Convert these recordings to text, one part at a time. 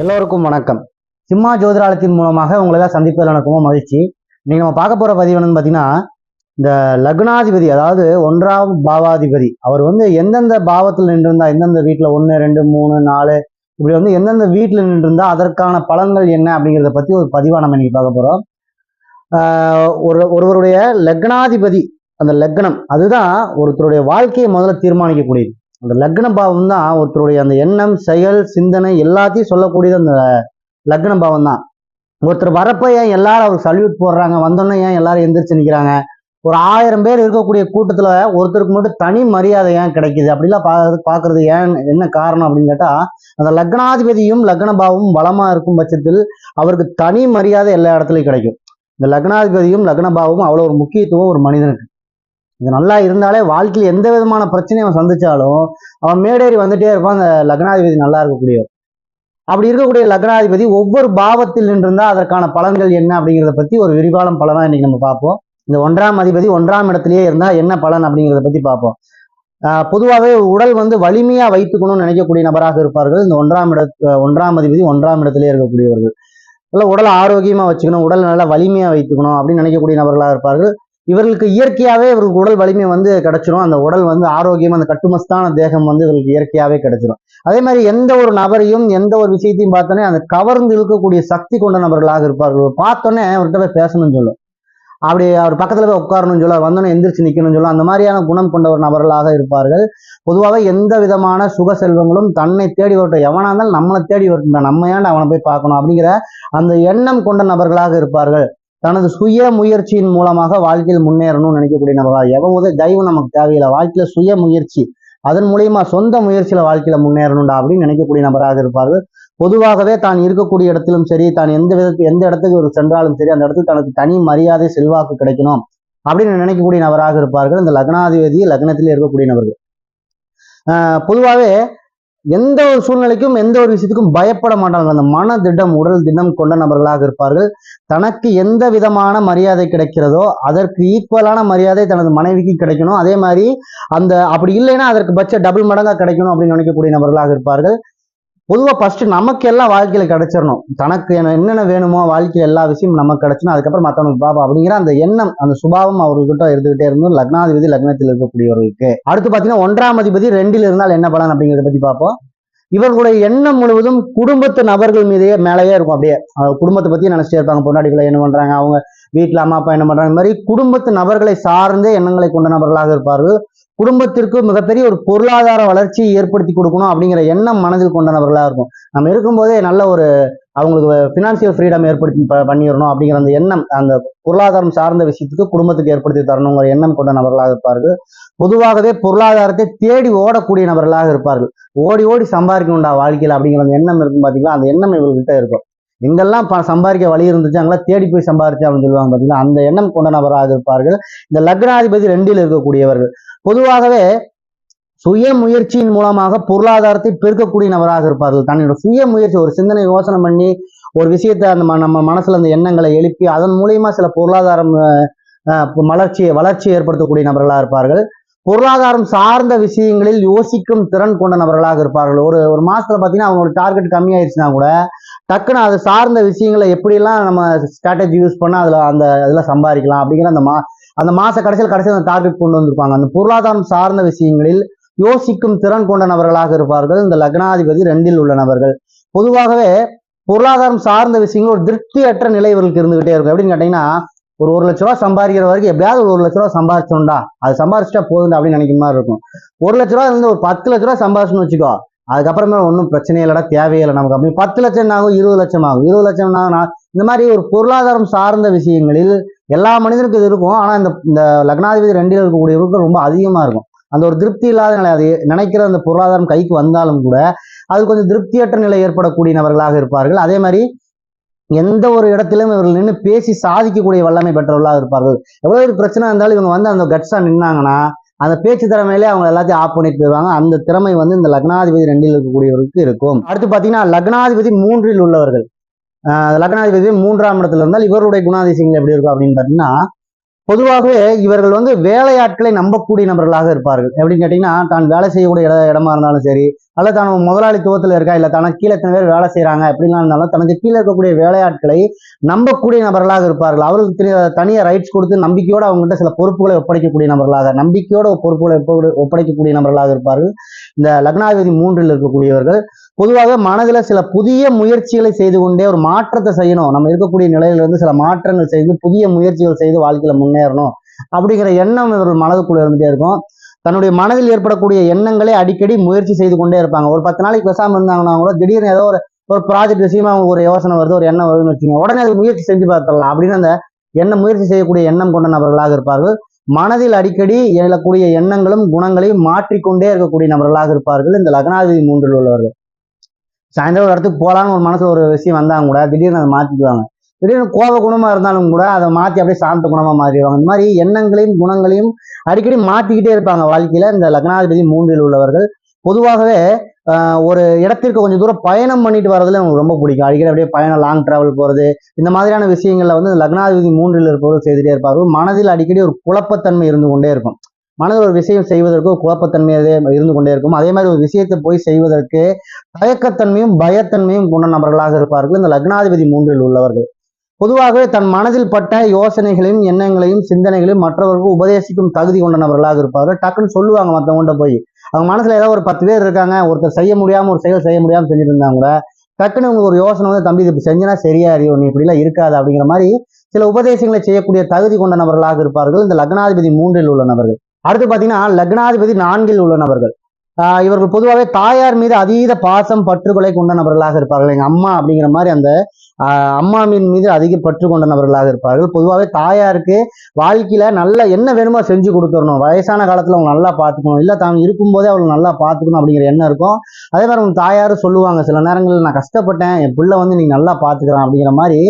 எல்லோருக்கும் வணக்கம். சிம்மா ஜோதிராலயத்தின் மூலமாக உங்களை சந்திப்பதில் எனக்கு ரொம்ப மகிழ்ச்சி. நீங்கள் நம்ம பார்க்க போகிற பதிவு என்னன்னு பார்த்தீங்கன்னா இந்த லக்னாதிபதி அதாவது ஒன்றாம் பாவாதிபதி. அவர் வந்து எந்தெந்த பாவத்தில் நின்றிருந்தா எந்தெந்த வீட்டில் ஒன்று ரெண்டு மூணு நாலு இப்படி வந்து எந்தெந்த வீட்டில் நின்றிருந்தா அதற்கான பலன்கள் என்ன அப்படிங்கிறத பற்றி ஒரு பதிவாக நம்ம இன்னைக்கு பார்க்க போகிறோம் ஒரு ஒருவருடைய லக்னாதிபதி அந்த லக்னம் அதுதான் ஒருத்தருடைய வாழ்க்கையை முதல்ல தீர்மானிக்கக்கூடியது. அந்த லக்ன பாவம் தான் ஒருத்தருடைய அந்த எண்ணம் செயல் சிந்தனை எல்லாத்தையும் சொல்லக்கூடியது அந்த லக்ன பாவம் தான் ஒருத்தர் வரப்ப ஏன் எல்லாரும் அவர் சல்யூட் போடுறாங்க? வந்தோன்னே ஏன் எல்லாரும் எந்திரிச்சு நிற்கிறாங்க ஒரு ஆயிரம் பேர் இருக்கக்கூடிய கூட்டத்துல ஒருத்தருக்கு மட்டும் தனி மரியாதை ஏன் கிடைக்குது? அப்படிலாம் பா பார்க்கறது ஏன் என்ன காரணம் அப்படின்னு கேட்டா அந்த லக்னாதிபதியும் லக்னபாவும் பலமாக பலமா இருக்கும் பட்சத்தில் அவருக்கு தனி மரியாதை எல்லா இடத்துலையும் கிடைக்கும். இந்த லக்னாதிபதியும் லக்னபாவும் அவ்வளோ ஒரு முக்கியத்துவம் ஒரு மனிதனுக்கு. இது நல்லா இருந்தாலே வாழ்க்கையில் எந்த விதமான பிரச்சனையும் அவன் சந்திச்சாலும் அவன் மேடேறி வந்துட்டே இருப்பான் அந்த லக்னாதிபதி நல்லா இருக்கக்கூடிய. அப்படி இருக்கக்கூடிய லக்னாதிபதி ஒவ்வொரு பாவத்தில் நின்றிருந்தா அதற்கான பலன்கள் என்ன அப்படிங்கிறத பத்தி ஒரு விரிவான பலனா இன்னைக்கு நம்ம பார்ப்போம். இந்த ஒன்றாம் அதிபதி ஒன்றாம் இடத்திலேயே இருந்தா என்ன பலன் அப்படிங்கிறத பத்தி பார்ப்போம். ஆஹ் பொதுவாகவே உடல் வந்து வலிமையா வைத்துக்கணும்னு நினைக்கக்கூடிய நபராக இருப்பார்கள். இந்த ஒன்றாம் இட ஒன்றாம் அதிபதி ஒன்றாம் இடத்திலே இருக்கக்கூடியவர்கள். நல்ல உடலை ஆரோக்கியமா வச்சுக்கணும் உடல் நல்லா வலிமையா வைத்துக்கணும் அப்படின்னு நினைக்கக்கூடிய நபர்களாக இருப்பார்கள். இவர்களுக்கு இயற்கையாகவே இவருக்கு உடல் வலிமை வந்து கிடைச்சிரும். அந்த உடல் வந்து ஆரோக்கியம் அந்த கட்டுமஸ்தான தேகம் வந்து இவருக்கு இயற்கையாகவே கிடைச்சிரும். அதே மாதிரி எந்த ஒரு நபரையும் எந்த ஒரு விஷயத்தையும் பார்த்தோன்னே அந்த கவர்ந்து இழுக்கக்கூடிய சக்தி கொண்ட நபர்களாக இருப்பார்கள். பார்த்தோன்னே அவர்கிட்ட போய் பேசணும்னு சொல்லும் அப்படி அவர் பக்கத்தில் போய் உட்காரணும்னு சொல்ல. வந்தோன்னே எந்திரிச்சு நிற்கணும்னு சொல்ல. அந்த மாதிரியான குணம் கொண்ட ஒரு நபர்களாக இருப்பார்கள். பொதுவாக எந்த விதமான சுக செல்வங்களும் தன்னை தேடி வரட்டும். எவனா இருந்தாலும் நம்மளை தேடி வரட்டும். நம்ம ஏன்டா அவனை போய் பார்க்கணும் அப்படிங்கிற அந்த எண்ணம் கொண்ட நபர்களாக இருப்பார்கள். தனது சுய முயற்சியின் மூலமாக வாழ்க்கையில் முன்னேறணும்னு நினைக்கக்கூடிய நபரா எவன் தெய்வம் நமக்கு தேவையில்லை. வாழ்க்கையில சுய முயற்சி. அதன் மூலியமா சொந்த முயற்சியில வாழ்க்கையில முன்னேறணும்டா அப்படின்னு நினைக்கக்கூடிய நபராக இருப்பார்கள். பொதுவாகவே தான் இருக்கக்கூடிய இடத்திலும் சரி தான் எந்த விதத்துக்கு எந்த இடத்துக்கு ஒரு சென்றாலும் சரி அந்த இடத்துக்கு தனக்கு தனி மரியாதை செல்வாக்கு கிடைக்கணும் அப்படின்னு நினைக்கக்கூடிய நபராக இருப்பார்கள். இந்த லக்னாதிபதி லக்னத்திலே இருக்கக்கூடிய நபர்கள். ஆஹ் பொதுவாகவே எந்த ஒரு சூழ்நிலைக்கும் எந்த ஒரு விஷயத்துக்கும் பயப்பட மாட்டாங்க அந்த மன திடம் உடல் திடம் கொண்ட நபர்களாக இருப்பார்கள். தனக்கு எந்த விதமான மரியாதை கிடைக்கிறதோ அதற்கு ஈக்குவலான மரியாதை தனது மனைவிக்கு கிடைக்கணும். அதே மாதிரி அந்த அப்படி இல்லைன்னா அதற்கு பட்ச டபுள் மடங்கா கிடைக்கணும் அப்படின்னு நினைக்கக்கூடிய நபர்களாக இருப்பார்கள். பொதுவாக ஃபர்ஸ்ட் நமக்கு எல்லாம் வாழ்க்கையில கிடைச்சிடணும் தனக்கு என்ன- என்னென்ன வேணுமோ வாழ்க்கையில் எல்லா விஷயமும் நமக்கு கிடைச்சணும் அதுக்கப்புறம் மற்றவனுக்கு பாபா அப்படிங்கிற அந்த எண்ணம் அந்த சுபாவம் அவர்கிட்ட இருந்துகிட்டே இருந்தும் லக்னாதிபதி லக்னத்தில் இருக்கக்கூடியவர்களுக்கு. அடுத்து பார்த்தீங்கன்னா ஒன்றாம் அதிபதி ரெண்டில் இருந்தால் என்ன பலன் அப்படிங்கிறத பத்தி பார்ப்போம் இவர்களுடைய எண்ணம் முழுவதும் குடும்பத்து நபர்கள் மீதே மேலேயே இருக்கும் அப்படியே. குடும்பத்தை பத்தி நினைச்சிட்டே இருப்பாங்க. பொண்டாடிகளை என்ன பண்றாங்க? அவங்க வீட்டுல அம்மா அப்பா என்ன பண்றாங்க? இந்த மாதிரி குடும்பத்து நபர்களை சார்ந்தே எண்ணங்களை கொண்ட நபர்களாக இருப்பார்கள். குடும்பத்திற்கு மிகப்பெரிய ஒரு பொருளாதார வளர்ச்சியை ஏற்படுத்தி கொடுக்கணும் அப்படிங்கிற எண்ணம் மனதில் கொண்ட நபர்களாக இருக்கும். நம்ம இருக்கும்போதே நல்ல ஒரு அவங்களுக்கு ஃபினான்சியல் ஃப்ரீடம் ஏற்படுத்தி பண்ணிடணும் அப்படிங்கிற அந்த எண்ணம் அந்த பொருளாதாரம் சார்ந்த விஷயத்துக்கு குடும்பத்துக்கு ஏற்படுத்தி தரணுங்கிற எண்ணம் கொண்ட நபர்களாக இருப்பார்கள். பொதுவாகவே பொருளாதாரத்தை தேடி ஓடக்கூடிய நபர்களாக இருப்பார்கள். ஓடி ஓடி சம்பாதிக்கணும்டா வாழ்க்கையில் அப்படிங்கிற அந்த எண்ணம் இருக்கும் பார்த்தீங்களா அந்த எண்ணம் இவர்கிட்ட இருக்கும். எங்கெல்லாம் ப- சம்பாதிக்க வழி இருந்துச்சு அங்கெல்லாம் தேடி போய் சம்பாதிச்சு அப்படின்னு சொல்லுவாங்க பார்த்தீங்கன்னா அந்த எண்ணம் கொண்ட நபராக இருப்பார்கள். இந்த லக்னாதிபதி ரெண்டில் இருக்கக்கூடியவர்கள். பொதுவாகவே சுய முயற்சியின் மூலமாக பொருளாதாரத்தை பெருக்கக்கூடிய நபராக இருப்பார்கள். தன்னோட சுய முயற்சி ஒரு சிந்தனை யோசனை பண்ணி ஒரு விஷயத்தை அந்த நம்ம மனசுல அந்த எண்ணங்களை எழுப்பி அதன் மூலியமா சில பொருளாதாரம் அஹ், வளர்ச்சி ஏற்படுத்தக்கூடிய நபர்களாக இருப்பார்கள். பொருளாதாரம் சார்ந்த விஷயங்களில் யோசிக்கும் திறன் கொண்ட நபர்களாக இருப்பார்கள். ஒரு ஒரு மாசத்துல பாத்தீங்கன்னா அவங்களோட டார்கெட் கம்மியாயிருச்சுன்னா கூட டக்குன்னு அது சார்ந்த விஷயங்களை எப்படிலாம் நம்ம ஸ்ட்ராட்டஜி யூஸ் பண்ணா அதுல அந்த இதுல சம்பாதிக்கலாம் அப்படிங்கிற அந்த மா அந்த மாச கடைசியில் கடைசியில் அந்த டார்கெட் கொண்டு வந்திருப்பாங்க. அந்த பொருளாதாரம் சார்ந்த விஷயங்களில் யோசிக்கும் திறன் கொண்ட நபர்களாக இருப்பார்கள். இந்த லக்னாதிபதி ரெண்டில் உள்ள நபர்கள். பொதுவாகவே பொருளாதாரம் சார்ந்த விஷயங்கள் ஒரு திருப்தியற்ற நிலை இவர்களுக்கு இருந்துகிட்டே இருக்கும். எப்படின்னு கேட்டீங்கன்னா ஒரு ஒரு லட்ச ரூபா சம்பாதிக்கிற வரைக்கும் எப்படியாவது ஒரு ஒரு லட்ச ரூபா சம்பாதிச்சோம்டா அது சம்பாதிச்சிட்டா போதும் அப்படின்னு நினைக்கிற மாதிரி இருக்கும். ஒரு லட்ச ரூபா இருந்து ஒரு பத்து லட்ச ரூபா சம்பாதிச்சுன்னு வச்சுக்கோ அதுக்கப்புறமே ஒன்றும் பிரச்சனை இல்லைடா தேவையில்லை நமக்கு. அப்படி பத்து லட்சம் ஆகும் இருபது லட்சம் ஆகும். இருபது லட்சம் ஆகும் இந்த மாதிரி ஒரு பொருளாதாரம் சார்ந்த விஷயங்களில் எல்லா மனிதனுக்கும் இது இருக்கும். ஆனா இந்த இந்த லக்னாதிபதி ரெண்டில் இருக்கக்கூடியவருக்கும் ரொம்ப அதிகமா இருக்கும். அந்த ஒரு திருப்தி இல்லாத நிலை அது நினைக்கிற அந்த பொருளாதாரம் கைக்கு வந்தாலும் கூட அது கொஞ்சம் திருப்தியற்ற நிலை ஏற்படக்கூடிய நபர்களாக இருப்பார்கள். அதே மாதிரி எந்த ஒரு இடத்திலும் இவர்கள் நின்று பேசி சாதிக்கக்கூடிய வல்லமை பெற்றவர்களாக இருப்பார்கள். எவ்வளவு ஒரு பிரச்சனை இருந்தாலும் இவங்க வந்து அந்த கட்ஸா நின்னாங்கன்னா அந்த பேச்சு திறமையிலே அவங்க எல்லாத்தையும் ஆஃப் பண்ணிட்டு போயிடுவாங்க. அந்த திறமை வந்து இந்த லக்னாதிபதி ரெண்டில் இருக்கக்கூடியவருக்கு இருக்கும். அடுத்து பாத்தீங்கன்னா லக்னாதிபதி மூன்றில் உள்ளவர்கள். லக்னாதிபதி மூன்றாம் இடத்துல இருந்தால் இவருடைய குணாதிசயங்கள் எப்படி இருக்கும் அப்படின்னு பாத்தீங்கன்னா பொதுவாகவே இவர்கள் வந்து வேலையாட்களை நம்பக்கூடிய நபர்களாக இருப்பார்கள். எப்படின்னு கேட்டீங்கன்னா தான் வேலை செய்யக்கூடிய இட இடமா இருந்தாலும் சரி அல்ல தான் முதலாளித்துவத்தில் இருக்கா இல்லை தனக்கு கீழே எத்தனை பேர் வேலை செய்கிறாங்க எப்படிலாம் இருந்தாலும் தனக்கு கீழே இருக்கக்கூடிய வேலையாட்களை நம்பக்கூடிய நபர்களாக இருப்பார்கள். அவர்களுக்கு தெரிய- தனியாக ரைட்ஸ் கொடுத்து நம்பிக்கையோடு அவங்ககிட்ட சில பொறுப்புகளை ஒப்படைக்கக்கூடிய நபர்களாக நம்பிக்கையோட பொறுப்புகளை ஒப்படைக்கக்கூடிய நபர்களாக இருப்பார்கள். இந்த லக்னாதிபதி மூன்றில் இருக்கக்கூடியவர்கள் பொதுவாக மனதில் சில புதிய முயற்சிகளை செய்து கொண்டே ஒரு மாற்றத்தை செய்யணும். நம்ம இருக்கக்கூடிய நிலையிலிருந்து சில மாற்றங்கள் செய்து புதிய முயற்சிகள் செய்து வாழ்க்கையில முன்னேறணும் அப்படிங்கிற எண்ணம் இவர்கள் மனதுக்குள்ள இருந்துட்டே இருக்கும். தன்னுடைய மனதில் ஏற்படக்கூடிய எண்ணங்களை அடிக்கடி முயற்சி செய்து கொண்டே இருப்பாங்க. ஒரு பத்து நாளைக்கு பேசாம இருந்தாங்கன்னா கூட திடீர்னு ஏதோ ஒரு ஒரு ப்ராஜெக்ட் விஷயமா அவங்களுக்கு ஒரு யோசனை வருது ஒரு எண்ணம் வருதுன்னு வச்சுக்கோங்க. உடனே அது முயற்சி செஞ்சு பார்த்துடலாம் அப்படின்னு அந்த எண்ணம் முயற்சி செய்யக்கூடிய எண்ணம் கொண்ட நபர்களாக இருப்பார்கள். மனதில் அடிக்கடி எழக்கூடிய எண்ணங்களும் குணங்களையும் மாற்றிக்கொண்டே இருக்கக்கூடிய நபர்களாக இருப்பார்கள் இந்த லக்னாதிபதி மூன்றில் உள்ளவர்கள். சாயந்தரம் ஒரு இடத்துக்கு போகலான்னு ஒரு மனசுல ஒரு விஷயம் வந்தாங்க கூட திடீர்னு அதை மாற்றிக்குவாங்க திடீர்னு கோப குணமா இருந்தாலும் கூட அதை மாற்றி அப்படியே சாந்த குணமா மாறிடுவாங்க. இந்த மாதிரி எண்ணங்களையும் குணங்களையும் அடிக்கடி மாற்றிக்கிட்டே இருப்பாங்க வாழ்க்கையில இந்த லக்னாதிபதி மூன்றில் உள்ளவர்கள். பொதுவாகவே ஒரு இடத்திற்கு கொஞ்சம் தூரம் பயணம் பண்ணிட்டு வரதுல எனக்கு ரொம்ப பிடிக்கும். அடிக்கடி அப்படியே பயணம் லாங் டிராவல் போறது இந்த மாதிரியான விஷயங்கள்ல வந்து லக்னாதிபதி மூன்றில் இருப்பவர்கள் செய்துட்டே இருப்பார்கள். மனதில் அடிக்கடி ஒரு குழப்பத்தன்மை இருந்து கொண்டே இருக்கும். மனதில் ஒரு விஷயம் செய்வதற்கு ஒரு இருந்து கொண்டே இருக்கும். அதே மாதிரி ஒரு விஷயத்தை போய் செய்வதற்கு தயக்கத்தன்மையும் பயத்தன்மையும் கொண்ட நபர்களாக இருப்பார்கள். இந்த லக்னாதிபதி மூன்றில் உள்ளவர்கள். பொதுவாகவே தன் மனதில் பட்ட யோசனைகளையும் எண்ணங்களையும் சிந்தனைகளையும் மற்றவர்களுக்கு உபதேசிக்கும் தகுதி கொண்ட நபர்களாக இருப்பார்கள். டக்குன்னு சொல்லுவாங்க மற்றவங்கள்ட்ட போய். அவங்க மனசுல ஏதாவது ஒரு பத்து பேர் இருக்காங்க ஒருத்தர் செய்ய முடியாம ஒரு செயல் செய்ய முடியாம செஞ்சுட்டு இருந்தாங்க கூட டக்குன்னு உங்களுக்கு ஒரு யோசனை வந்து தம்பி இது இப்படி செஞ்சனா சரியா அறியும் நீ இப்படிலாம் இருக்காது அப்படிங்கிற மாதிரி சில உபதேசங்களை செய்யக்கூடிய தகுதி கொண்ட நபர்களாக இருப்பார்கள். இந்த லக்னாதிபதி மூன்றில் உள்ள நபர்கள். அடுத்து பார்த்தீங்கன்னா லக்னாதிபதி நான்கில் உள்ள நபர்கள். ஆஹ் இவர்கள் பொதுவாகவே தாயார் மீது அதீத பாசம் பற்றுக்கொலை கொண்ட நபர்களாக இருப்பார்கள். எங்கள் அம்மா அப்படிங்கிற மாதிரி அந்த அம்மா மீன் மீது அதிக பற்று கொண்ட நபர்களாக இருப்பார்கள். பொதுவாகவே தாயாருக்கு வாழ்க்கையில நல்ல என்ன வேணுமோ செஞ்சு கொடுத்துடணும். வயசான காலத்தில் அவங்க நல்லா பார்த்துக்கணும். இல்லை தான் இருக்கும்போதே அவங்க நல்லா பார்த்துக்கணும் அப்படிங்கிற எண்ணம் இருக்கும். அதே மாதிரி அவங்க தாயாரும் சொல்லுவாங்க சில நேரங்களில் நான் கஷ்டப்பட்டேன். என் பிள்ளை வந்து நீ நல்லா பார்த்துக்கிறான் அப்படிங்கிற மாதிரி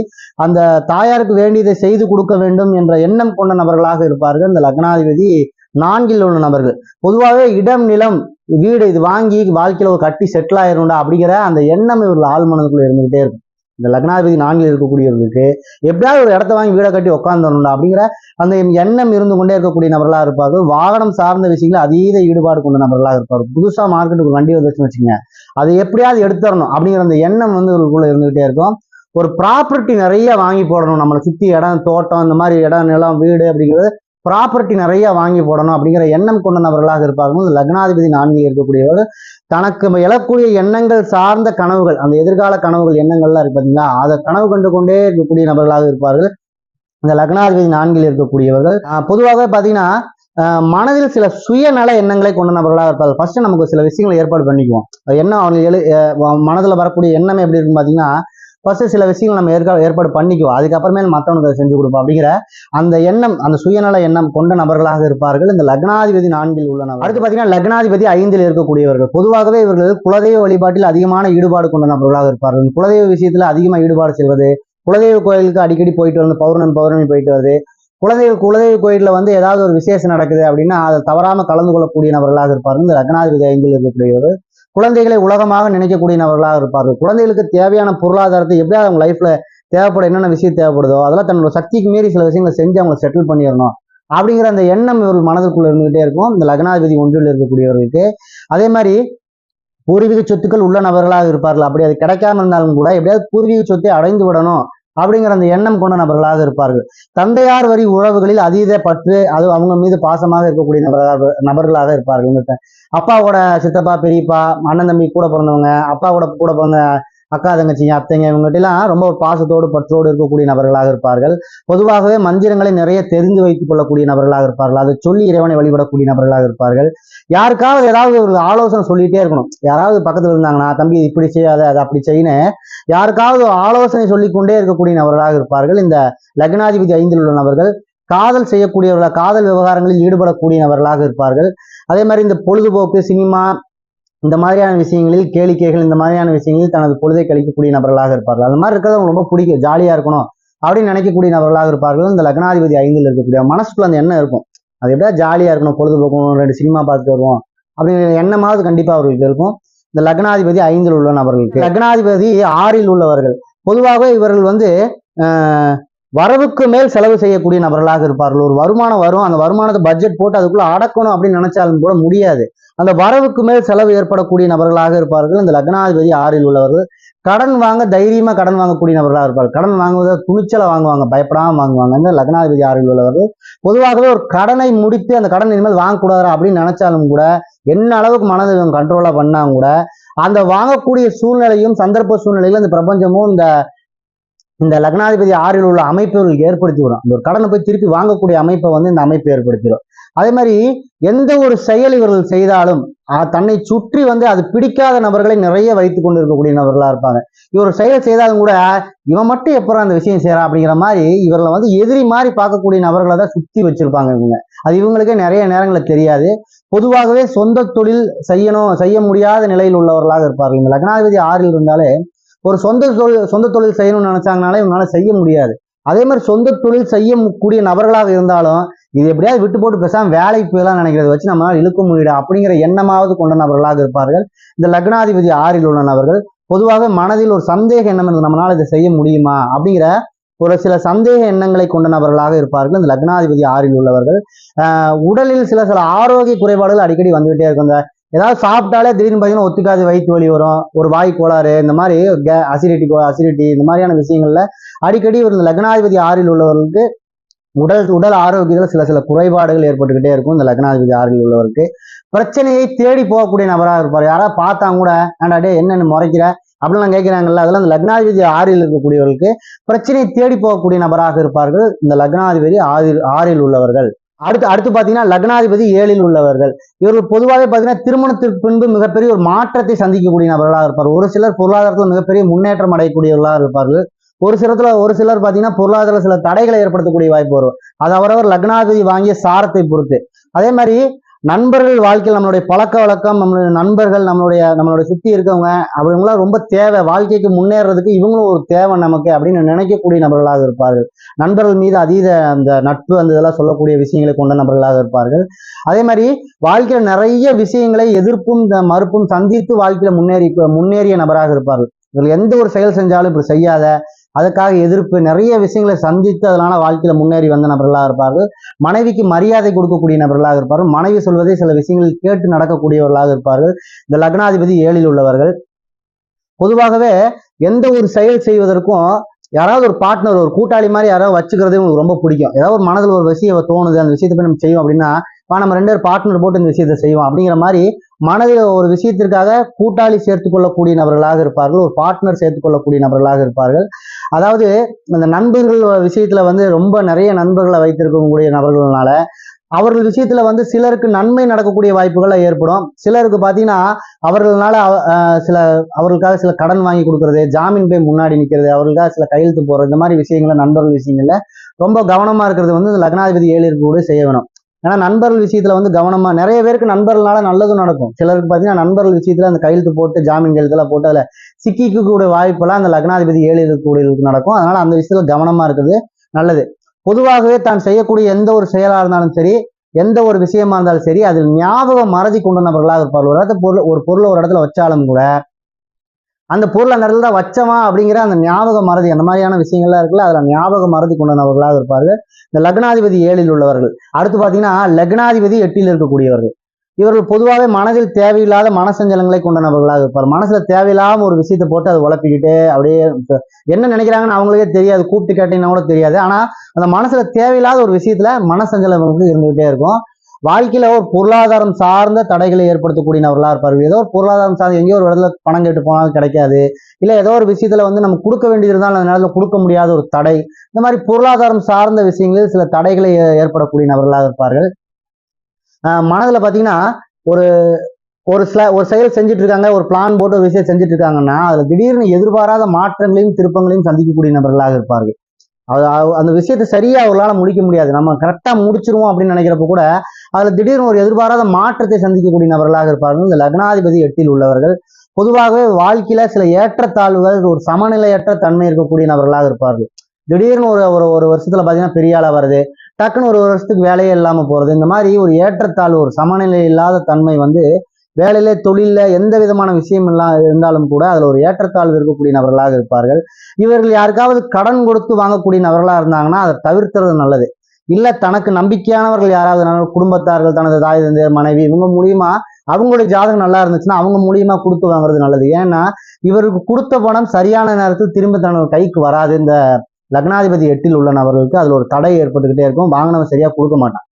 அந்த தாயாருக்கு வேண்டியதை செய்து கொடுக்க வேண்டும் என்ற எண்ணம் கொண்ட நபர்களாக இருப்பார்கள். இந்த லக்னாதிபதி நான்கில் உள்ள நபர்கள். பொதுவாகவே இடம் நிலம் வீடு இது வாங்கி வாழ்க்கையில ஒரு கட்டி செட்டில் ஆயிரும்டா அப்படிங்கிற அந்த எண்ணம் இவர்கள் ஆள் மனதுக்குள்ள இருந்துகிட்டே இருக்கும். இந்த லக்னாதிபதி நான்கில் இருக்கக்கூடியவர்களுக்கு எப்படியாவது ஒரு இடத்த வாங்கி வீடை கட்டி உட்காந்துடணும்டா அப்படிங்கிற அந்த எண்ணம் இருந்து கொண்டே இருக்கக்கூடிய நபர்களாக இருப்பார்கள். வாகனம் சார்ந்த விஷயங்கள் அதீத ஈடுபாடு கொண்ட நபர்களாக இருப்பார்கள். புதுசாக மார்க்கெட்டுக்கு வண்டி வந்துச்சுன்னு வச்சுங்க அதை எப்படியாவது எடுத்துடணும் அப்படிங்கிற அந்த எண்ணம் வந்து இவர்களுக்குள்ள இருந்துகிட்டே இருக்கும். ஒரு ப்ராப்பர்ட்டி நிறைய வாங்கி போடணும். நம்மளை சுற்றி இடம் தோட்டம் இந்த மாதிரி இடம் நிலம் வீடு அப்படிங்கிறது ப்ராப்பர்ட்டி நிறைய வாங்கி போடணும் அப்படிங்கிற எண்ணம் கொண்ட நபர்களாக இருப்பார்கள். லக்னாதிபதி நான்கில் இருக்கக்கூடியவர் தனக்கு எழக்கூடிய எண்ணங்கள் சார்ந்த கனவுகள் அந்த எதிர்கால கனவுகள் எண்ணங்கள்லாம் இருக்கு பார்த்தீங்களா? அதை கனவு கண்டு கொண்டே இருக்கக்கூடிய நபர்களாக இருப்பார்கள். இந்த லக்னாதிபதி நான்கில் இருக்கக்கூடியவர்கள். பொதுவாக பார்த்தீங்கன்னா ஆஹ் மனதில் சில சுயநல எண்ணங்களை கொண்ட நபர்களாக இருப்பார்கள். ஃபர்ஸ்ட் நமக்கு சில விஷயங்களை ஏற்பாடு பண்ணிக்குவோம். எண்ணம் என்ன அவங்க எழு மனதில் வரக்கூடிய எண்ணமே எப்படி இருக்குன்னு பார்த்தீங்கன்னா ஃபர்ஸ்ட் சில விஷயங்கள் நம்ம ஏற்க ஏற்பாடு பண்ணிக்குவோம். அதுக்கப்புறமேல் மற்றவனுக்கு அதை செஞ்சு கொடுப்போம் அப்படிங்கிற அந்த எண்ணம் அந்த சுயநல எண்ணம் கொண்ட நபர்களாக இருப்பார்கள். இந்த லக்னாதிபதி நான்கில் உள்ள நபர் அடுத்து பார்த்தீங்கன்னா லக்னாதிபதி ஐந்தில் இருக்கக்கூடியவர்கள். பொதுவாகவே இவர்கள் குலதெய்வ வழிபாட்டில் அதிகமான ஈடுபாடு கொண்ட நபர்களாக இருப்பார்கள். குலதெய்வ விஷயத்துல அதிகமாக ஈடுபாடு செல்வது குலதெய்வ கோயிலுக்கு அடிக்கடி போயிட்டு வந்து பௌர்ணமி பௌர்ணமி போயிட்டு வருது. குலதெய்வ குலதெய்வ கோயிலில் வந்து ஏதாவது ஒரு விசேஷம் நடக்குது அப்படின்னா அதை தவறாம கலந்து கொள்ளக்கூடிய நபர்களாக இருப்பார்கள். இந்த லக்னாதிபதி ஐந்தில் இருக்கக்கூடியவர் குழந்தைகளை உலகமாக நினைக்கக்கூடிய நபர்களாக இருப்பார்கள். குழந்தைகளுக்கு தேவையான பொருளாதாரத்தை எப்படியாவது அவங்க லைஃப்ல தேவைப்படும் என்னென்ன விஷயம் தேவைப்படுதோ அதெல்லாம் தன்னோட சக்திக்கு மீறி சில விஷயங்களை செஞ்சு அவங்களை செட்டில் பண்ணிடணும். அப்படிங்கிற அந்த எண்ணம் இவர்கள் மனதிற்குள்ள இருந்துகிட்டே இருக்கும். இந்த லக்னாதிபதி ஒன்றில் இருக்கக்கூடியவர்களுக்கு. அதே மாதிரி பூர்வீக சொத்துக்கள் உள்ள நபர்களாக இருப்பார்கள். அப்படி அது கிடைக்காம இருந்தாலும் கூட எப்படியாவது பூர்வீக சொத்தை அடைந்து விடணும். அப்படிங்கிற அந்த எண்ணம் கொண்ட நபர்களாக இருப்பார்கள். தந்தையார் வரி உறவுகளில் அதீத பற்று அது அவங்க மீது பாசமாக இருக்கக்கூடிய நபர்களாக நபர்களாக இருப்பார்கள். அப்பாவோட சித்தப்பா பெரியப்பா அண்ணன் தம்பி கூட பிறந்தவங்க அப்பாவோட கூட பிறந்த அக்கா தங்கச்சிங்க அத்தைங்க இவங்ககிட்டலாம் ரொம்ப ஒரு பாசத்தோடு பற்றோடு இருக்கக்கூடிய நபர்களாக இருப்பார்கள். பொதுவாகவே மந்திரங்களை நிறைய தெரிந்து வைத்துக் கொள்ளக்கூடிய நபர்களாக இருப்பார்கள். அதை சொல்லி இறைவனை வழிபடக்கூடிய நபர்களாக இருப்பார்கள். யாருக்காவது ஏதாவது ஒரு ஆலோசனை சொல்லிட்டே இருக்கணும். யாராவது பக்கத்தில் இருந்தாங்கன்னா தம்பி இப்படி செய்யாத அதை அப்படி செய்யினு யாருக்காவது ஒரு ஆலோசனை சொல்லிக்கொண்டே இருக்கக்கூடிய நபர்களாக இருப்பார்கள். இந்த லக்னாதிபதி ஐந்தில் உள்ள நபர்கள் காதல் செய்யக்கூடியவர்களாக காதல் விவகாரங்களில் ஈடுபடக்கூடிய நபர்களாக இருப்பார்கள். அதே மாதிரி இந்த பொழுதுபோக்கு சினிமா இந்த மாதிரியான விஷயங்களில் கேளிக்கைகள் இந்த மாதிரியான விஷயங்களில் தனது பொழுதை கழிக்கக்கூடிய நபர்களாக இருப்பார்கள். அந்த மாதிரி இருக்கிறது ரொம்ப பிடிக்கும். ஜாலியா இருக்கணும் அப்படின்னு நினைக்கக்கூடிய நபர்களாக இருப்பார்கள். இந்த லக்னாதிபதி ஐந்தில் இருக்கக்கூடிய மனசுக்குள்ள அந்த எண்ணம் இருக்கும். அது எப்படியா ஜாலியா இருக்கணும் பொழுதுபோக்கணும் ரெண்டு சினிமா பார்த்துட்டு வருவோம் அப்படிங்கிற எண்ணமாவது கண்டிப்பா அவர்களுக்கு இருக்கும். இந்த லக்னாதிபதி ஐந்தில் உள்ள நபர்களுக்கு. லக்னாதிபதி ஆறில் உள்ளவர்கள். பொதுவாகவே இவர்கள் வந்து வரவுக்கு மேல் செலவு செய்யக்கூடிய நபர்களாக இருப்பார்கள். ஒரு வருமானம் வரும். அந்த வருமானத்தை பட்ஜெட் போட்டு அதுக்குள்ள அடக்கணும் அப்படின்னு நினைச்சாலும் கூட முடியாது. அந்த வரவுக்கு மேல் செலவு ஏற்படக்கூடிய நபர்களாக இருப்பார்கள். இந்த லக்னாதிபதி ஆறில் உள்ளவர்கள் கடன் வாங்க தைரியமா கடன் வாங்கக்கூடிய நபர்களாக இருப்பார்கள். கடன் வாங்குவதை துணிச்சலை வாங்குவாங்க பயப்படாம வாங்குவாங்க. இந்த லக்னாதிபதி ஆறில் உள்ளவர்கள் பொதுவாகவே ஒரு கடனை முடித்து அந்த கடன் இனிமேல் வாங்கக்கூடாதா அப்படின்னு நினைச்சாலும் கூட என்ன அளவுக்கு மனதை கண்ட்ரோலா பண்ணாங்க கூட அந்த வாங்கக்கூடிய சூழ்நிலையும் சந்தர்ப்ப சூழ்நிலையில இந்த பிரபஞ்சமும் இந்த இந்த லக்னாதிபதி ஆறில் உள்ள அமைப்புகள் ஏற்படுத்தி விடும். இந்த ஒரு கடனை போய் திருப்பி வாங்கக்கூடிய அமைப்பை வந்து இந்த அமைப்பு ஏற்படுத்திடும். அதே மாதிரி எந்த ஒரு செயல் இவர்கள் செய்தாலும் தன்னை சுற்றி வந்து அது பிடிக்காத நபர்களை நிறைய வைத்து கொண்டு இருக்கக்கூடிய நபர்களா இருப்பாங்க. இவர் செயல் செய்தாலும் கூட இவன் மட்டும் எப்பறம் அந்த விஷயம் செய்யறான் அப்படிங்கிற மாதிரி இவர்களை வந்து எதிரி மாதிரி பார்க்கக்கூடிய நபர்களை தான் சுத்தி வச்சிருப்பாங்க இவங்க. அது இவங்களுக்கே நிறைய நேரங்களில் தெரியாது. பொதுவாகவே சொந்த தொழில் செய்யணும் செய்ய முடியாத நிலையில் உள்ளவர்களாக இருப்பார்கள். இந்த லக்னாதிபதி ஆறில் இருந்தாலே ஒரு சொந்த தொழில் சொந்த தொழில் செய்யணும்னு நினைச்சாங்கனாலே இவங்களால செய்ய முடியாது. அதே மாதிரி சொந்த தொழில் செய்ய கூடிய நபர்களாக இருந்தாலும் இது எப்படியாவது விட்டு போட்டு பேசாம வேலைக்கு போயெல்லாம் நினைக்கிறத வச்சு நம்மளால் இழுக்க முடியல அப்படிங்கிற எண்ணமாவது கொண்ட நபர்களாக இருப்பார்கள். இந்த லக்னாதிபதி ஆறில் உள்ள நபர்கள் பொதுவாக மனதில் ஒரு சந்தேக எண்ணம் இருக்கு நம்மளால இதை செய்ய முடியுமா அப்படிங்கிற ஒரு சில சந்தேக எண்ணங்களை கொண்ட நபர்களாக இருப்பார்கள். இந்த லக்னாதிபதி ஆறில் உள்ளவர்கள். உடலில் சில சில ஆரோக்கிய குறைபாடுகள் அடிக்கடி வந்துகிட்டே இருக்கும். இந்த ஏதாவது சாப்பிட்டாலே திடீர்னு பார்த்தீங்கன்னா ஒத்துக்காது வயிற்று வலி வரும் ஒரு வாய் கோளாறு இந்த மாதிரி கே அசிடிட்டி அசிடிட்டி இந்த மாதிரியான விஷயங்கள்ல அடிக்கடி ஒரு இந்த லக்னாதிபதி ஆறில் உள்ளவர்களுக்கு உடல் உடல் ஆரோக்கியத்தில் சில சில குறைபாடுகள் ஏற்பட்டுக்கிட்டே இருக்கும். இந்த லக்னாதிபதி ஆறில் உள்ளவருக்கு பிரச்சனையை தேடி போகக்கூடிய நபராக இருப்பார். யாராவது பார்த்தா கூட ஆண்டாடே என்னென்னு முறைக்கிற? அப்படிலாம் கேட்குறாங்கல்ல அதெல்லாம் இந்த லக்னாதிபதி ஆறில் இருக்கக்கூடியவர்களுக்கு பிரச்சனையை தேடி போகக்கூடிய நபராக இருப்பார்கள். இந்த லக்னாதிபதி ஆறில் ஆறில் உள்ளவர்கள். அடுத்து அடுத்து பார்த்தீங்கன்னா லக்னாதிபதி ஏழில் உள்ளவர்கள். இவர்கள் பொதுவாகவே பார்த்தீங்கன்னா திருமணத்திற்கு பின்பு மிகப்பெரிய ஒரு மாற்றத்தை சந்திக்கக்கூடிய நபர்களாக இருப்பார் ஒரு சிலர் பொருளாதாரத்தில் மிகப்பெரிய முன்னேற்றம் அடையக்கூடியவர்களாக இருப்பார்கள். ஒரு சிலத்துல ஒரு சிலர் பார்த்தீங்கன்னா பொருளாதார சில தடைகளை ஏற்படுத்தக்கூடிய வாய்ப்பு வரும். அது அவரவர் லக்னாதிபதி வாங்கிய சாரத்தை பொறுத்து. அதே மாதிரி நண்பர்கள் வாழ்க்கையில் நம்மளுடைய பழக்க வழக்கம் நம்மளுடைய நண்பர்கள் நம்மளுடைய நம்மளுடைய சுற்றி இருக்கவங்க அவங்களாம் ரொம்ப தேவை. வாழ்க்கைக்கு முன்னேறதுக்கு இவங்களும் ஒரு தேவை நமக்கு அப்படின்னு நினைக்கக்கூடிய நபர்களாக இருப்பார்கள். நண்பர்கள் மீது அதீத அந்த நட்பு அந்த இதெல்லாம் சொல்லக்கூடிய விஷயங்களை கொண்ட நபர்களாக இருப்பார்கள். அதே மாதிரி வாழ்க்கையில் நிறைய விஷயங்களை எதிர்ப்பும் மறுப்பும் சந்தித்து வாழ்க்கையில் முன்னேறி முன்னேறிய நபராக இருப்பார்கள். இவர்கள் எந்த ஒரு செயல் செஞ்சாலும் இப்படி செய்யாத அதுக்காக எதிர்ப்பு நிறைய விஷயங்களை சந்தித்து அதனால வாழ்க்கையில முன்னேறி வந்த நபர்களாக இருப்பார்கள். மனைவிக்கு மரியாதை கொடுக்கக்கூடிய நபர்களாக இருப்பார்கள். மனைவி சொல்வதை சில விஷயங்கள் கேட்டு நடக்கக்கூடியவர்களாக இருப்பார்கள். இந்த லக்னாதிபதி ஏழில் உள்ளவர்கள். பொதுவாகவே எந்த ஒரு செயல் செய்வதற்கும் யாராவது ஒரு பார்ட்னர் ஒரு கூட்டாளி மாதிரி யாராவது வச்சுக்கிறதே உங்களுக்கு ரொம்ப பிடிக்கும். ஏதாவது ஒரு மனதில் ஒரு விஷயம் தோணுது அந்த விஷயத்தை போய் நம்ம செய்வோம் அப்படின்னா வா நம்ம ரெண்டு பேர் பார்ட்னர் போட்டு இந்த விஷயத்தை செய்வோம். அப்படிங்கிற மாதிரி மனதில் ஒரு விஷயத்திற்காக கூட்டாளி சேர்த்து கொள்ளக்கூடிய நபர்களாக இருப்பார்கள். ஒரு பார்ட்னர் சேர்த்து கொள்ளக்கூடிய நபர்களாக இருப்பார்கள். அதாவது இந்த நண்பர்கள் விஷயத்துல வந்து ரொம்ப நிறைய நண்பர்களை வைத்திருக்கக்கூடிய நபர்கள்னால அவர்கள் விஷயத்துல வந்து சிலருக்கு நன்மை நடக்கக்கூடிய வாய்ப்புகள் ஏற்படும். சிலருக்கு பார்த்தீங்கன்னா அவர்களால ஆஹ் சில அவர்களுக்காக சில கடன் வாங்கி கொடுக்கறது ஜாமீன் போய் முன்னாடி நிற்கிறது அவர்களுக்காக சில கையெழுத்து போடுறது இந்த மாதிரி விஷயங்கள நண்பர்கள் விஷயங்கள்ல ரொம்ப கவனமா இருக்கிறது வந்து இந்த லக்னாதிபதி ஏழு கூட செய்ய வேணும். ஏன்னா நண்பர்கள் விஷயத்துல வந்து கவனமா நிறைய பேருக்கு நண்பர்களால நல்லதும் நடக்கும். சிலருக்கு பார்த்தீங்கன்னா நண்பர்கள் விஷயத்துல அந்த கையெழுத்து போட்டு ஜாமீன் கையெழுத்துலாம் போட்டு அதுல சிக்கிக்கக்கூடிய வாய்ப்பெல்லாம் அந்த லக்னாதிபதி ஏழு இருக்கக்கூடியவர்களுக்கு நடக்கும். அதனால அந்த விஷயத்துல கவனமா இருக்கிறது நல்லது. பொதுவாகவே தான் செய்யக்கூடிய எந்த ஒரு செயலா இருந்தாலும் சரி எந்த ஒரு விஷயமா இருந்தாலும் சரி அதில் ஞாபகம் மறதி கொண்ட நபர்களாக இருப்பார் ஒரு இடத்துல பொருள் ஒரு பொருளை ஒரு இடத்துல வச்சாலும் கூட அந்த பொருளை அந்த இடத்துல தான் வச்சமா அப்படிங்கிற அந்த ஞாபக மறதி அந்த மாதிரியான விஷயங்கள்லாம் இருக்குல்ல அதில் ஞாபக மறதி கொண்ட நபர்களாக இருப்பார்கள். இந்த லக்னாதிபதி ஏழில் உள்ளவர்கள். அடுத்து பார்த்தீங்கன்னா லக்னாதிபதி எட்டில் இருக்கக்கூடியவர்கள். இவர்கள் பொதுவாகவே மனதில் தேவையில்லாத மனசஞ்சலங்களை கொண்ட நபர்களாக இருப்பார் மனசுல தேவையில்லாம ஒரு விஷயத்தை போட்டு அதை உழப்பிக்கிட்டு அப்படியே என்ன நினைக்கிறாங்கன்னு அவங்களுக்கே தெரியாது. கூப்பிட்டு கேட்டீங்கன்னா கூட தெரியாது. ஆனா அந்த மனசுல தேவையில்லாத ஒரு விஷயத்துல மனசஞ்சலம் வந்து இருந்துகிட்டே இருக்கும். வாழ்க்கையில் ஒரு பொருளாதாரம் சார்ந்த தடைகளை ஏற்படுத்தக்கூடிய நபர்களா இருப்பார்கள் ஏதோ ஒரு பொருளாதாரம் சார்ந்த எங்கேயோ ஒரு இடத்துல பணம் கேட்டு போனாலும் கிடைக்காது. இல்லை ஏதோ ஒரு விஷயத்தில் வந்து நம்ம கொடுக்க வேண்டியது இருந்தாலும் அந்த நேரத்தில் கொடுக்க முடியாத ஒரு தடை. இந்த மாதிரி பொருளாதாரம் சார்ந்த விஷயங்களில் சில தடைகளை ஏற்படக்கூடிய நபர்களாக இருப்பார்கள். ஆஹ் பார்த்தீங்கன்னா ஒரு ஒரு சில ஒரு செயல் செஞ்சுட்டு இருக்காங்க ஒரு பிளான் போட்டு ஒரு விஷயம் செஞ்சுட்டு இருக்காங்கன்னா அதில் திடீர்னு எதிர்பாராத மாற்றங்களையும் திருப்பங்களையும் சந்திக்கக்கூடிய நபர்களாக இருப்பார்கள். அது அந்த விஷயத்தை சரியா அவர்களால முடிக்க முடியாது. நம்ம கரெக்டாக முடிச்சிருவோம் அப்படின்னு நினைக்கிறப்ப கூட அதுல திடீர்னு ஒரு எதிர்பாராத மாற்றத்தை சந்திக்கக்கூடிய நபர்களாக இருப்பார்கள். இந்த லக்னாதிபதி எட்டில் உள்ளவர்கள். பொதுவாகவே வாழ்க்கையில சில ஏற்றத்தாழ்வுகள் ஒரு சமநிலையற்ற தன்மை இருக்கக்கூடிய நபர்களாக இருப்பார்கள். திடீர்னு ஒரு ஒரு ஒரு வருஷத்துல பாத்தீங்கன்னா பெரிய ஆளா வருது. டக்குன்னு ஒரு வருஷத்துக்கு வேலையே இல்லாம போறது. இந்த மாதிரி ஒரு ஏற்றத்தாழ்வு ஒரு சமநிலை இல்லாத தன்மை வந்து வேலையில தொழில்ல எந்த விதமான விஷயம் எல்லாம் இருந்தாலும் கூட அதுல ஒரு ஏற்றத்தாழ்வு இருக்கக்கூடிய நபர்களாக இருப்பார்கள். இவர்கள் யாருக்காவது கடன் கொடுத்து வாங்கக்கூடிய நபர்களாக இருந்தாங்கன்னா அதை தவிர்க்கிறது நல்லது. இல்ல தனக்கு நம்பிக்கையானவர்கள் யாராவது குடும்பத்தார்கள் தனது தாய் தந்தையர் மனைவி இவங்க மூலியமா அவங்களுடைய ஜாதகம் நல்லா இருந்துச்சுன்னா அவங்க மூலியமா கொடுத்து வாங்குறது நல்லது. ஏன்னா இவருக்கு கொடுத்த பணம் சரியான நேரத்தில் திரும்ப தனது கைக்கு வராது. இந்த லக்னாதிபதி எட்டில் உள்ள நபர்களுக்கு அதுல ஒரு தடை ஏற்பட்டுக்கிட்டே இருக்கும். வாங்கினவன் சரியா கொடுக்க மாட்டான்.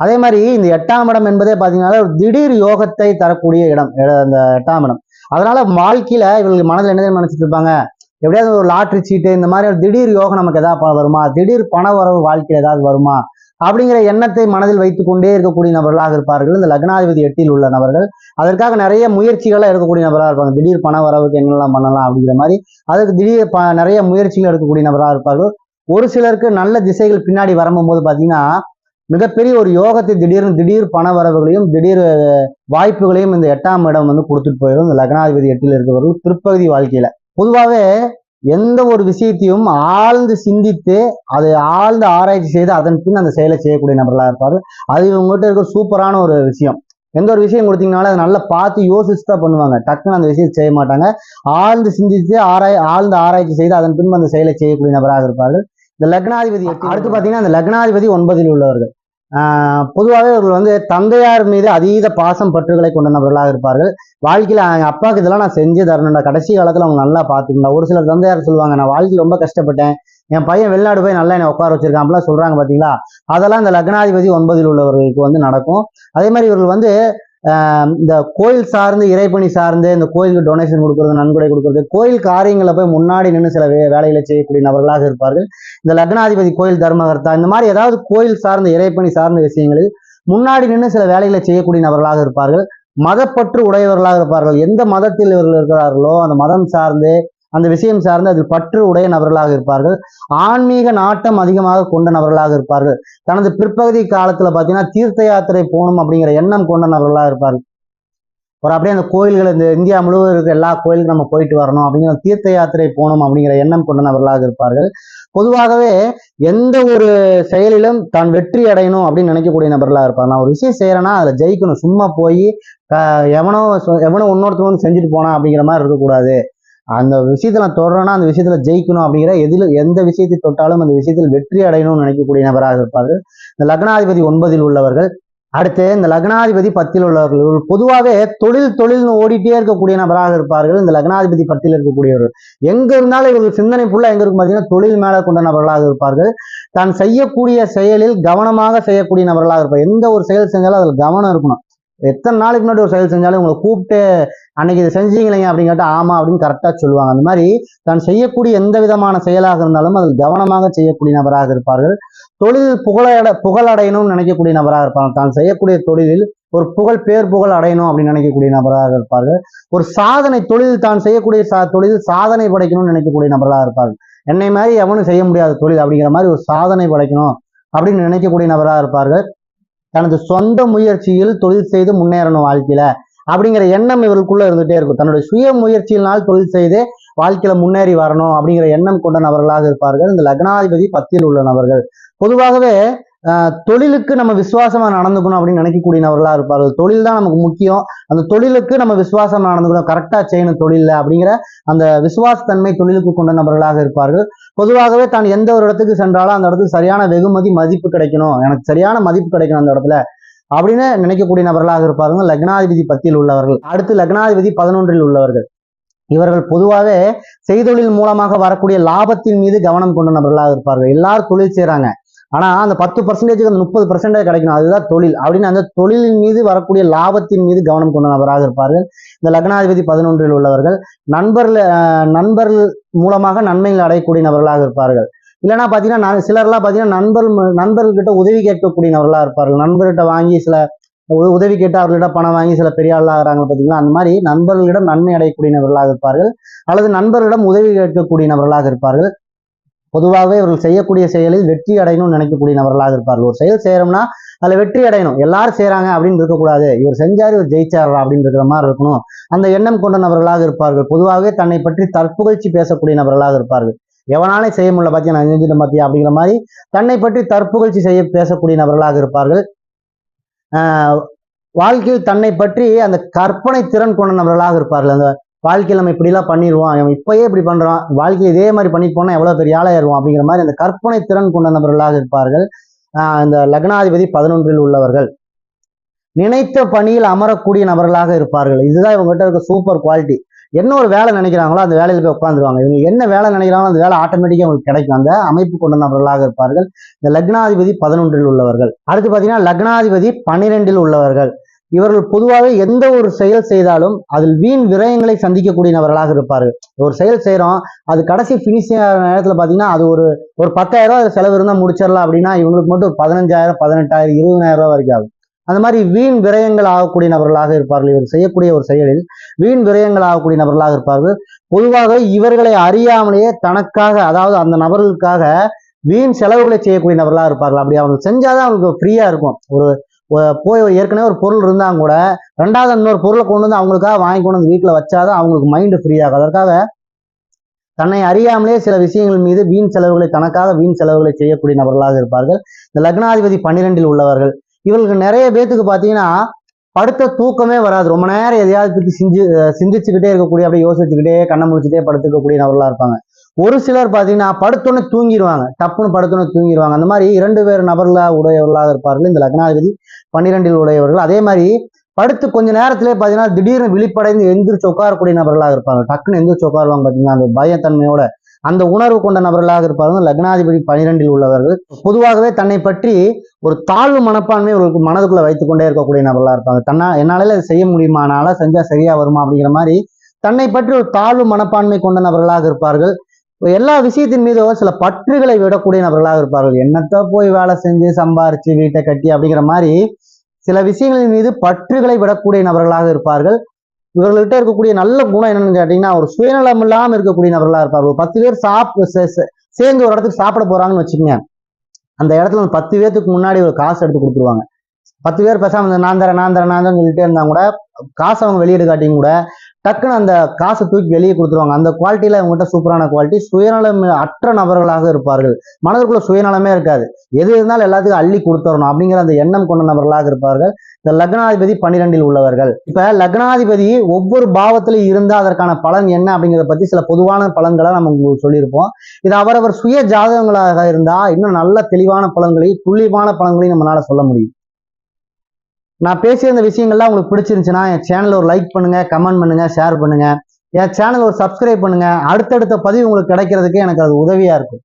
அதே மாதிரி இந்த எட்டாம் இடம் என்பதே பாத்தீங்கன்னா ஒரு திடீர் யோகத்தை தரக்கூடிய இடம் அந்த எட்டாம் இடம். அதனால வாழ்க்கையில இவங்களுக்கு மனதில் என்ன நினைச்சிட்டு இருப்பாங்க? எப்படியாவது ஒரு லாட்ரி சீட்டு இந்த மாதிரி ஒரு திடீர் யோகம் நமக்கு ஏதாவது வருமா? திடீர் பண வரவு வாழ்க்கையில் ஏதாவது வருமா? அப்படிங்கிற எண்ணத்தை மனதில் வைத்துக் கொண்டே இருக்கக்கூடிய நபர்களாக இருப்பார்கள். இந்த லக்னாதிபதி எட்டில் உள்ள நபர்கள். அதற்காக நிறைய முயற்சிகளை எடுக்கக்கூடிய நபராக இருப்பாங்க. திடீர் பண வரவுக்கு என்னெல்லாம் பண்ணலாம் அப்படிங்கிற மாதிரி. அதுக்கு திடீர் ப நிறைய முயற்சிகள் எடுக்கக்கூடிய நபராக இருப்பார்கள். ஒரு சிலருக்கு நல்ல திசைகள் பின்னாடி வரும்போது பார்த்தீங்கன்னா மிகப்பெரிய ஒரு யோகத்தை திடீர்னு திடீர் பண வரவுகளையும் திடீர் வாய்ப்புகளையும் இந்த எட்டாம் இடம் வந்து கொடுத்துட்டு போயிடும் இந்த லக்னாதிபதி எட்டில் இருக்கிறவர்கள் பிற்பகுதி வாழ்க்கையில. பொதுவாகவே எந்த ஒரு விஷயத்தையும் ஆழ்ந்து சிந்தித்து அதை ஆழ்ந்து ஆராய்ச்சி செய்து அதன் பின் அந்த செயலை செய்யக்கூடிய நபர்களாக இருப்பார். அது இவங்ககிட்ட இருக்கிற சூப்பரான ஒரு விஷயம். எந்த ஒரு விஷயம் கொடுத்தீங்கனாலும் அதை நல்லா பார்த்து யோசிச்சு தான் பண்ணுவாங்க. டக்குன்னு அந்த விஷயத்தை செய்ய மாட்டாங்க. ஆழ்ந்து சிந்தித்து ஆராய் ஆழ்ந்து ஆராய்ச்சி செய்து அதன் பின்பு அந்த செயலை செய்யக்கூடிய நபராக இருப்பார்கள். இந்த லக்னாதிபதி எட்டு- அடுத்து பார்த்தீங்கன்னா அந்த லக்னாதிபதி ஒன்பதில் உள்ளவர்கள். பொதுவாகவே இவர்கள் வந்து தந்தையார் மீது அதீத பாசம் பற்றுகளை கொண்ட நபர்களாக இருப்பார்கள். வாழ்க்கையில் எங்க அப்பாவுக்கு இதெல்லாம் நான் செஞ்சு தரணும்டா. கடைசி காலத்தில் அவங்க நல்லா பார்த்துக்கணும் ஒரு சிலர் தந்தையார் சொல்லுவாங்க நான் வாழ்க்கையில் ரொம்ப கஷ்டப்பட்டேன். என் பையன் வெளிநாடு போய் நல்லா என்னை உட்கார வச்சிருக்கான் அப்படிலாம் சொல்றாங்க பார்த்தீங்களா அதெல்லாம் இந்த லக்னாதிபதி ஒன்பதில் உள்ளவர்களுக்கு வந்து நடக்கும். அதே மாதிரி இவர்கள் வந்து இந்த கோயில் சார்ந்து இறைப்பணி சார்ந்து இந்த கோயிலுக்கு டொனேஷன் கொடுக்கறது நன்கொடை கொடுக்கறது கோயில் காரியங்களை போய் முன்னாடி நின்று சில வேலைகளை செய்யக்கூடிய நபர்களாக இருப்பார்கள். இந்த லக்னாதிபதி கோயில் தர்மகர்த்தா இந்த மாதிரி ஏதாவது கோயில் சார்ந்த இறைப்பணி சார்ந்த விஷயங்களில் முன்னாடி நின்று சில வேலைகளை செய்யக்கூடிய நபர்களாக இருப்பார்கள். மதப்பற்று உடையவர்களாக இருப்பார்கள். எந்த மதத்தில் இவர்கள் இருக்கிறார்களோ அந்த மதம் சார்ந்து அந்த விஷயம் சார்ந்து அதில் பற்று உடைய நபர்களாக இருப்பார்கள். ஆன்மீக நாட்டம் அதிகமாக கொண்ட நபர்களாக இருப்பார்கள். தனது பிற்பகுதி காலத்துல பார்த்தீங்கன்னா தீர்த்த யாத்திரை போகணும் அப்படிங்கிற எண்ணம் கொண்ட நபர்களாக இருப்பார்கள். ஒரு அப்படியே அந்த கோயில்கள் இந்த இந்தியா முழுவதும் இருக்க எல்லா கோயிலுக்கும் நம்ம போயிட்டு வரணும் அப்படிங்கிற தீர்த்த யாத்திரை போகணும் அப்படிங்கிற எண்ணம் கொண்ட நபர்களாக இருப்பார்கள். பொதுவாகவே எந்த ஒரு செயலிலும் தான் வெற்றி அடையணும் அப்படின்னு நினைக்கக்கூடிய நபர்களாக இருப்பாங்க நான் ஒரு விஷயம் செய்யறேன்னா அதில் ஜெயிக்கணும். சும்மா போய் எவனோ எவனோ இன்னொருத்தவங்க வந்து செஞ்சுட்டு போனா அப்படிங்கிற மாதிரி இருக்கக்கூடாது. அந்த விஷயத்துல நான் தொடரேன்னா அந்த விஷயத்துல ஜெயிக்கணும் அப்படிங்கிற எதில் எந்த விஷயத்தை தொட்டாலும் அந்த விஷயத்தில் வெற்றி அடையணும்னு நினைக்கக்கூடிய நபராக இருப்பார்கள். இந்த லக்னாதிபதி ஒன்பதில் உள்ளவர்கள் அடுத்து இந்த லக்னாதிபதி பத்தில் உள்ளவர்கள் பொதுவாகவே தொழில் தொழில்னு ஓடிட்டே இருக்கக்கூடிய நபராக இருப்பார்கள். இந்த லக்னாதிபதி பத்தில் இருக்கக்கூடியவர்கள். எங்க இருந்தாலும் இவர்கள் சிந்தனை ஃபுல்லா எங்க இருக்கும் பார்த்தீங்கன்னா தொழில் மேல கொண்ட நபர்களாக இருப்பார்கள். தான் செய்யக்கூடிய செயலில் கவனமாக செய்யக்கூடிய நபர்களாக இருப்பார். எந்த ஒரு செயல் செஞ்சாலும் அதுல கவனம் இருக்கணும். எத்தனை நாளைக்கு முன்னாடி ஒரு செயல் செஞ்சாலும் உங்களை கூப்பிட்டு அன்னைக்கு இதை செஞ்சீங்களேங்க அப்படின்னு கேட்டால் ஆமா அப்படின்னு கரெக்டா சொல்லுவாங்க. அந்த மாதிரி தான் செய்யக்கூடிய எந்த விதமான செயலாக இருந்தாலும் அதில் கவனமாக செய்யக்கூடிய நபராக இருப்பார்கள். தொழில் புகழட புகழடையணும்னு நினைக்கக்கூடிய நபராக இருப்பாங்க. தான் செய்யக்கூடிய தொழிலில் ஒரு புகழ் பேர் புகழ் அடையணும் அப்படின்னு நினைக்கக்கூடிய நபராக இருப்பார்கள். ஒரு சாதனை தொழில் தான் செய்யக்கூடிய சா தொழில் சாதனை படைக்கணும்னு நினைக்கக்கூடிய நபராக இருப்பார்கள். என்னை மாதிரி எவனும் செய்ய முடியாத தொழில் அப்படிங்கிற மாதிரி ஒரு சாதனை படைக்கணும் அப்படின்னு நினைக்கக்கூடிய நபராக இருப்பார்கள். தனது சொந்த முயற்சியில் தொழில் செய்து முன்னேறணும் வாழ்க்கையில. அப்படிங்கிற எண்ணம் இவருக்குள்ள இருந்துட்டே இருக்கும். தன்னுடைய சுய முயற்சியினால் தொழில் செய்து வாழ்க்கையில முன்னேறி வரணும் அப்படிங்கிற எண்ணம் கொண்ட நபர்களாக இருப்பார்கள். இந்த லக்னாதிபதி பத்தில் உள்ள நபர்கள். பொதுவாகவே தொழிலுக்கு நம்ம விசுவாசமா நடந்துக்கணும் அப்படின்னு நினைக்கக்கூடிய நபர்களா இருப்பார்கள் தொழில் தான் நமக்கு முக்கியம். அந்த தொழிலுக்கு நம்ம விசுவாசம் நடந்துக்கணும். கரெக்டா செய்யணும் தொழில அப்படிங்கிற அந்த விசுவாசத்தன்மை தொழிலுக்கு கொண்ட நபர்களாக இருப்பார்கள். பொதுவாகவே தான் எந்த ஒரு இடத்துக்கு சென்றாலும் அந்த இடத்துக்கு சரியான வெகுமதி மதிப்பு கிடைக்கணும். எனக்கு சரியான மதிப்பு கிடைக்கணும் அந்த இடத்துல அப்படின்னு நினைக்கக்கூடிய நபர்களாக இருப்பார்கள். லக்னாதிபதி பத்தில் உள்ளவர்கள். அடுத்து லக்னாதிபதி பதினொன்றில் உள்ளவர்கள். இவர்கள் பொதுவாகவே செய்தொழில் மூலமாக வரக்கூடிய லாபத்தின் மீது கவனம் கொண்ட நபர்களாக இருப்பார்கள். எல்லாரும் தொழில் செய்றாங்க. ஆனால் அந்த பத்து பர்சன்டேஜுக்கு அந்த முப்பது பர்சன்டேஜ் கிடைக்கணும். அதுதான் தொழில். அப்படின்னு அந்த தொழிலின் மீது வரக்கூடிய லாபத்தின் மீது கவனம் கொண்ட நபராக இருப்பார்கள். இந்த லக்னாதிபதி பதினொன்றில் உள்ளவர்கள் நண்பர்கள் நண்பர்கள் மூலமாக நன்மைகள் அடையக்கூடிய நபர்களாக இருப்பார்கள். இல்லைன்னா பார்த்தீங்கன்னா நான் சிலர்லாம் பார்த்தீங்கன்னா நண்பர் நண்பர்கள்கிட்ட உதவி கேட்கக்கூடிய நபர்களாக இருப்பார்கள். நண்பர்கிட்ட வாங்கி சில உதவி கேட்டு அவர்களிட பணம் வாங்கி சில பெரிய ஆளாக ஆகிறாங்க பார்த்தீங்களா அந்த மாதிரி நண்பர்களிடம் நன்மை அடையக்கூடிய நபர்களாக இருப்பார்கள். அல்லது நண்பர்களிடம் உதவி கேட்கக்கூடிய நபர்களாக இருப்பார்கள். பொதுவாகவே இவர்கள் செய்யக்கூடிய செயலில் வெற்றி அடையணும்னு நினைக்கக்கூடிய நபர்களாக இருப்பார்கள். ஒரு செயல் செய்யறோம்னா அதுல வெற்றி அடையணும். எல்லாரும் செய்கிறாங்க அப்படின்னு இருக்கக்கூடாது. இவர் செஞ்சார் இவர் ஜெயிச்சாரா அப்படின்னு இருக்கிற மாதிரி இருக்கணும். அந்த எண்ணம் கொண்ட நபர்களாக இருப்பார்கள். பொதுவாகவே தன்னை பற்றி தற்புகழ்ச்சி பேசக்கூடிய நபர்களாக இருப்பார்கள். எவனாலே செய்ய முடியல பார்த்தியா நான் செஞ்சுட்டேன் பார்த்தியா அப்படிங்கிற மாதிரி தன்னை பற்றி தற்புகழ்ச்சி செய்ய பேசக்கூடிய நபர்களாக இருப்பார்கள். ஆஹ் வாழ்க்கையில் தன்னை பற்றி அந்த கற்பனை திறன் கொண்ட நபர்களாக இருப்பார்கள். அந்த வாழ்க்கையில் நம்ம இப்படிலாம் பண்ணிடுவான் அவன் இப்பயே இப்படி பண்றான். வாழ்க்கையில் இதே மாதிரி பண்ணிட்டு போனா எவ்வளவு பெரிய ஆளாயிருவான் அப்படிங்கிற மாதிரி அந்த கற்பனை திறன் கொண்ட நபர்களாக இருப்பார்கள். ஆஹ் இந்த லக்னாதிபதி பதினொன்றில் உள்ளவர்கள். நினைத்த பணியில் அமரக்கூடிய நபர்களாக இருப்பார்கள். இதுதான் இவங்ககிட்ட இருக்க சூப்பர் குவாலிட்டி என்ன ஒரு வேலை நினைக்கிறாங்களோ அந்த வேலையில் போய் உட்காந்துருவாங்க இவங்க என்ன வேலை நினைக்கிறாங்களோ அந்த வேலை ஆட்டோமேட்டிக்கா உங்களுக்கு கிடைக்கும். அந்த அமைப்பு கொண்ட நபர்களாக இருப்பார்கள். இந்த லக்னாதிபதி பதினொன்றில் உள்ளவர்கள். அடுத்து பாத்தீங்கன்னா லக்னாதிபதி பன்னிரெண்டில் உள்ளவர்கள். இவர்கள் பொதுவாகவே எந்த ஒரு செயல் செய்தாலும் அதில் வீண் விரயங்களை சந்திக்கக்கூடிய நபர்களாக இருப்பார்கள். ஒரு செயல் செய்கிறோம் அது கடைசி ஃபினிஷிங் நேரத்தில் பார்த்தீங்கன்னா அது ஒரு ஒரு பத்தாயிரம் ரூபா செலவு இருந்தால் முடிச்சிடலாம் அப்படின்னா இவங்களுக்கு மட்டும் ஒரு பதினஞ்சாயிரம் பதினெட்டாயிரம் இருபதாயிரம் ரூபா வரைக்கும் ஆகும். அந்த மாதிரி வீண் விரயங்கள் ஆகக்கூடிய நபர்களாக இருப்பார்கள். இவர் செய்யக்கூடிய ஒரு செயலில் வீண் விரயங்கள் ஆகக்கூடிய நபர்களாக இருப்பார்கள். பொதுவாக இவர்களை அறியாமலேயே தனக்காக அதாவது அந்த நபர்களுக்காக வீண் செலவுகளை செய்யக்கூடிய நபர்களாக இருப்பார்கள். அப்படி அவங்க செஞ்சாதான் அவங்களுக்கு ஃப்ரீயா இருக்கும். ஒரு போய் ஏற்கனவே ஒரு பொருள் இருந்தாங்க கூட ரெண்டாவது இன்னொரு பொருளை கொண்டு வந்து அவங்களுக்காக வாங்கி கொண்டு வந்து வீட்டில் வச்சாதான் அவங்களுக்கு மைண்டு ஃப்ரீ ஆகும். அதற்காக தன்னை அறியாமலே சில விஷயங்கள் மீது வீண் செலவுகளை தனக்காக வீண் செலவுகளை செய்யக்கூடிய நபர்களாக இருப்பார்கள். இந்த லக்னாதிபதி பன்னிரெண்டில் உள்ளவர்கள். இவர்களுக்கு நிறைய பேத்துக்கு பார்த்தீங்கன்னா படுத்த தூக்கமே வராது. ரொம்ப நேரம் எதையாவது பற்றி சிந்தி சிந்திச்சுக்கிட்டே இருக்கக்கூடிய அப்படியே யோசிச்சுக்கிட்டே கண்ணை முடிச்சுட்டே படுத்துக்கக்கூடிய நபர்களாக இருப்பாங்க. ஒரு சிலர் பார்த்தீங்கன்னா படுத்தோன்னே தூங்கிடுவாங்க டப்புன்னு படுத்தோன்னே தூங்கிடுவாங்க அந்த மாதிரி இரண்டு பேர் நபர்களாக உடையவர்களாக இருப்பார்கள். இந்த லக்னாதிபதி பன்னிரெண்டில் உடையவர்கள். அதே மாதிரி படுத்து கொஞ்ச நேரத்திலே பார்த்தீங்கன்னா திடீர்னு விழிப்படைந்து எந்திரிச்சு உட்காரக்கூடிய நபர்களாக இருப்பாங்க. டக்குன்னு எந்திரிச்சு உட்காருவாங்க பார்த்தீங்கன்னா அந்த பயத்தன்மையோட அந்த உணர்வு கொண்ட நபர்களாக இருப்பார்கள். லக்னாதிபதி பனிரெண்டில் உள்ளவர்கள். பொதுவாகவே தன்னை பற்றி ஒரு தாழ்வு மனப்பான்மை ஒரு மனதுக்குள்ள வைத்துக் கொண்டே இருக்கக்கூடிய நபர்களாக இருப்பாங்க. தன்னா என்னால இதை செய்ய முடியுமா? என்னால செஞ்சா சரியா வருமா? அப்படிங்கிற மாதிரி தன்னை பற்றி ஒரு தாழ்வு மனப்பான்மை கொண்ட நபர்களாக இருப்பார்கள். எல்லா விஷயத்தின் மீதோ சில பற்றுகளை விடக்கூடிய நபர்களாக இருப்பார்கள். என்னத்தை போய் வேலை செஞ்சு சம்பாரிச்சு வீட்டை கட்டி அப்படிங்கிற மாதிரி சில விஷயங்களின் மீது பற்றுகளை விடக்கூடிய நபர்களாக இருப்பார்கள். இவர்கள்ட்ட இருக்கக்கூடிய நல்ல குணம் என்னன்னு கேட்டீங்கன்னா ஒரு சுயநலம் இல்லாமல் இருக்கக்கூடிய நபர்களா இருப்பார்கள். ஒரு பத்து பேர் சாப்பிட சேர்ந்து ஒரு இடத்துக்கு சாப்பிட போறாங்கன்னு வச்சுக்கோங்க. அந்த இடத்துல ஒரு பத்து பேர்த்துக்கு முன்னாடி ஒரு காசு எடுத்து கொடுத்துருவாங்க. பத்து பேர் பேசாம நான் தரேன் நான் தரேன் நான் தரேன் சொல்லிட்டே இருந்தா கூட காசு அவங்க வெளியீடு காட்டியும் கூட டக்குன்னு அந்த காசை தூக்கி வெளியே கொடுத்துருவாங்க. அந்த குவாலிட்டியில அவங்ககிட்ட சூப்பரான குவாலிட்டி சுயநலம் அற்ற நபர்களாக இருப்பார்கள். மனதுக்குள்ள சுயநலமே இருக்காது. எது இருந்தாலும் எல்லாத்துக்கும் அள்ளி கொடுத்துடணும் அப்படிங்கிற அந்த எண்ணம் கொண்ட நபர்களாக இருப்பார்கள். இந்த லக்னாதிபதி பன்னிரெண்டில் உள்ளவர்கள். இப்ப லக்னாதிபதி ஒவ்வொரு பாவத்திலையும் இருந்தால் அதற்கான பலன் என்ன அப்படிங்கிறத பத்தி சில பொதுவான பலன்களை நம்ம உங்களுக்கு சொல்லியிருப்போம். இது அவரவர் சுய ஜாதகங்களாக இருந்தால் இன்னும் நல்ல தெளிவான பலன்களையும் துல்லியமான பலன்களையும் நம்மளால சொல்ல முடியும். நான் பேசிய இந்த விஷயங்கள்லாம் உங்களுக்கு பிடிச்சிருந்துச்சுன்னா என் சேனல் ஒரு லைக் பண்ணுங்க கமெண்ட் பண்ணுங்க ஷேர் பண்ணுங்க. என் சேனல் ஒரு சப்ஸ்கிரைப் பண்ணுங்க. அடுத்தடுத்த பதிவு உங்களுக்கு கிடைக்கிறதுக்கு எனக்கு அது உதவியா இருக்கும்.